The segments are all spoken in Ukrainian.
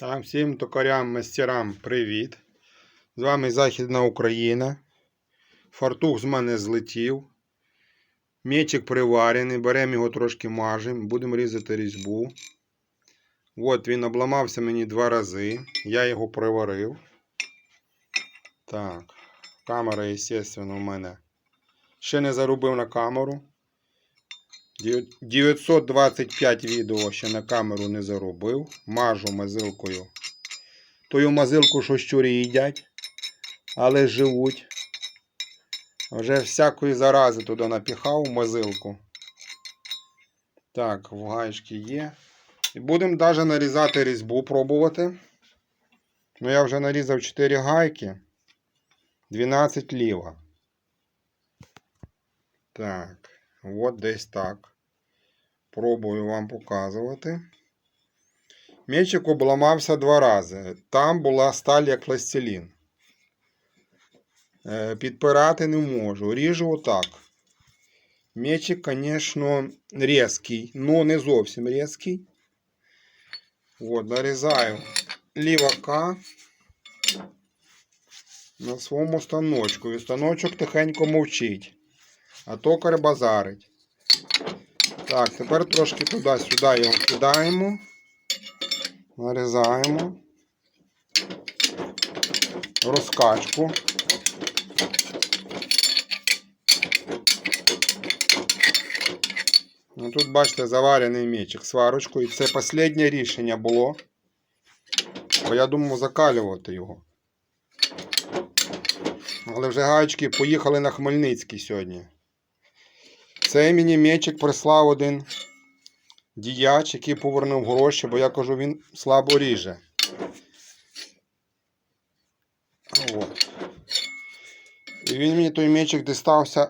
Так, всім токарям, мастерам привіт. З вами Західна Україна. Фартух з мене злетів. Мечик приварений, беремо його трошки мажемо, будемо різати різьбу. От він обламався мені два рази. Я його приварив. Так, камера, звісно, у мене. Ще не зарубив на камеру. Дев- 925 відео ще на камеру не заробив. Мажу мазилкою. Тою мазилку, що щурі їдять, але живуть. Вже всякої зарази туди напіхав мазилку. Так, в гаєчки є. І будемо навіть нарізати різьбу пробувати. Ну, я вже нарізав 4 гайки. 12 ліва. Так, от десь так. Пробую вам показувати. Мечик обламався два рази. Там була сталь як пластилін. Е, Підпирати не можу. Ріжу отак. Мечик, звісно, різкий, але не зовсім різкий. От, нарізаю лівака на своєму станочку. І станочок тихенько мовчить. А токар базарить. Так, тепер трошки туди-сюди його кидаємо. Нарізаємо. Розкачку. Ну, тут, бачите, заварений мечик сварочкою. Це останнє рішення було. Бо я думав закалювати його. Але вже гаєчки поїхали на Хмельницький сьогодні. Цей мені мечик прислав один діяч, який повернув гроші, бо я кажу, він слабо ріже. От. І він мені той мечик дістався,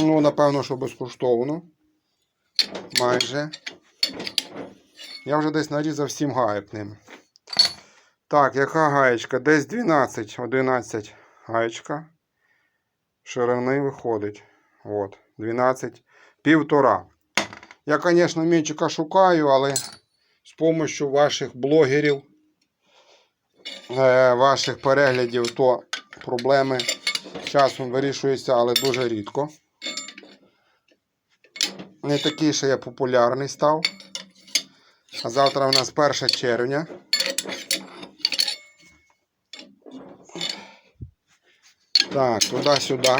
ну, напевно, що безкоштовно. Майже. Я вже десь нарізав 7 гаєк ним. Так, яка гаєчка? Десь 12-11 гаєчка. Ширини виходить. От, 12, півтора. Я, звісно, мечика шукаю, але з допомогою ваших блогерів, е, ваших переглядів, то проблеми часом вирішуються, але дуже рідко. Не такий, що я популярний став. А завтра у нас 1 червня. Так, туди-сюди.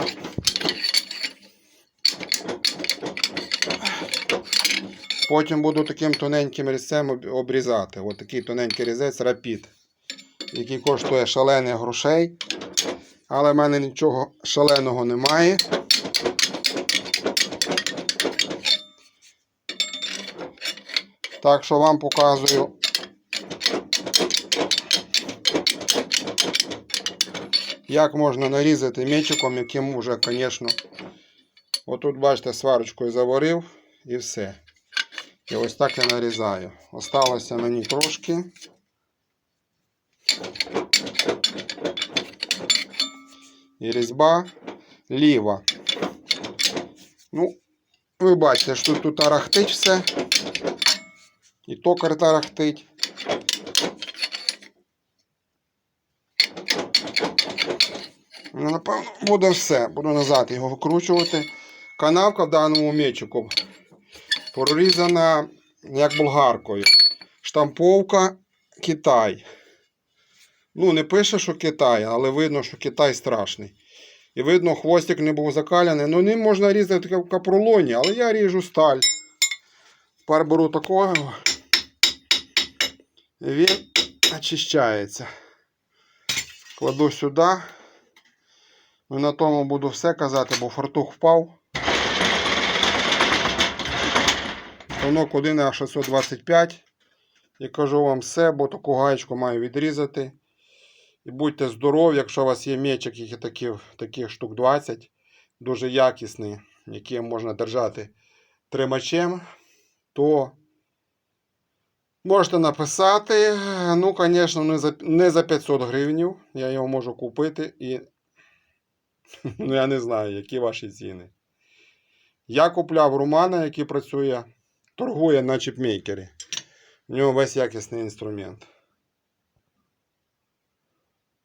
Потім буду таким тоненьким різцем обрізати. Ось такий тоненький різець рапід, який коштує шалених грошей. Але в мене нічого шаленого немає. Так що вам показую. Як можна нарізати мечиком, яким уже, звісно, отут, бачите, сварочкою заварив і все. І ось так я нарізаю. Осталося мені трошки. І різьба ліва. Ну, ви бачите, що тут тарахтить все. І токар тарахтить. Ну, напевно, буде все. Буду назад його викручувати. Канавка в даному мечику прорізана як болгаркою. Штамповка Китай. Ну, не пише, що Китай, але видно, що Китай страшний. І видно, хвостик не був закаляний. Ну, ним можна різати в капролоні, але я ріжу сталь. Тепер беру такого. Він очищається. Кладу сюди. Ну, на тому буду все казати, бо фартух впав. Тонок 1 а 625. І кажу вам все, бо таку гаєчку маю відрізати. І будьте здорові, якщо у вас є мечик, яких таких, таких штук 20, дуже якісний, який можна держати тримачем, то можете написати. Ну, звісно, не за, не за 500 гривень. Я його можу купити і. Ну, я не знаю, які ваші ціни. Я купляв Романа, який працює, торгує на чіпмейкері. У нього весь якісний інструмент.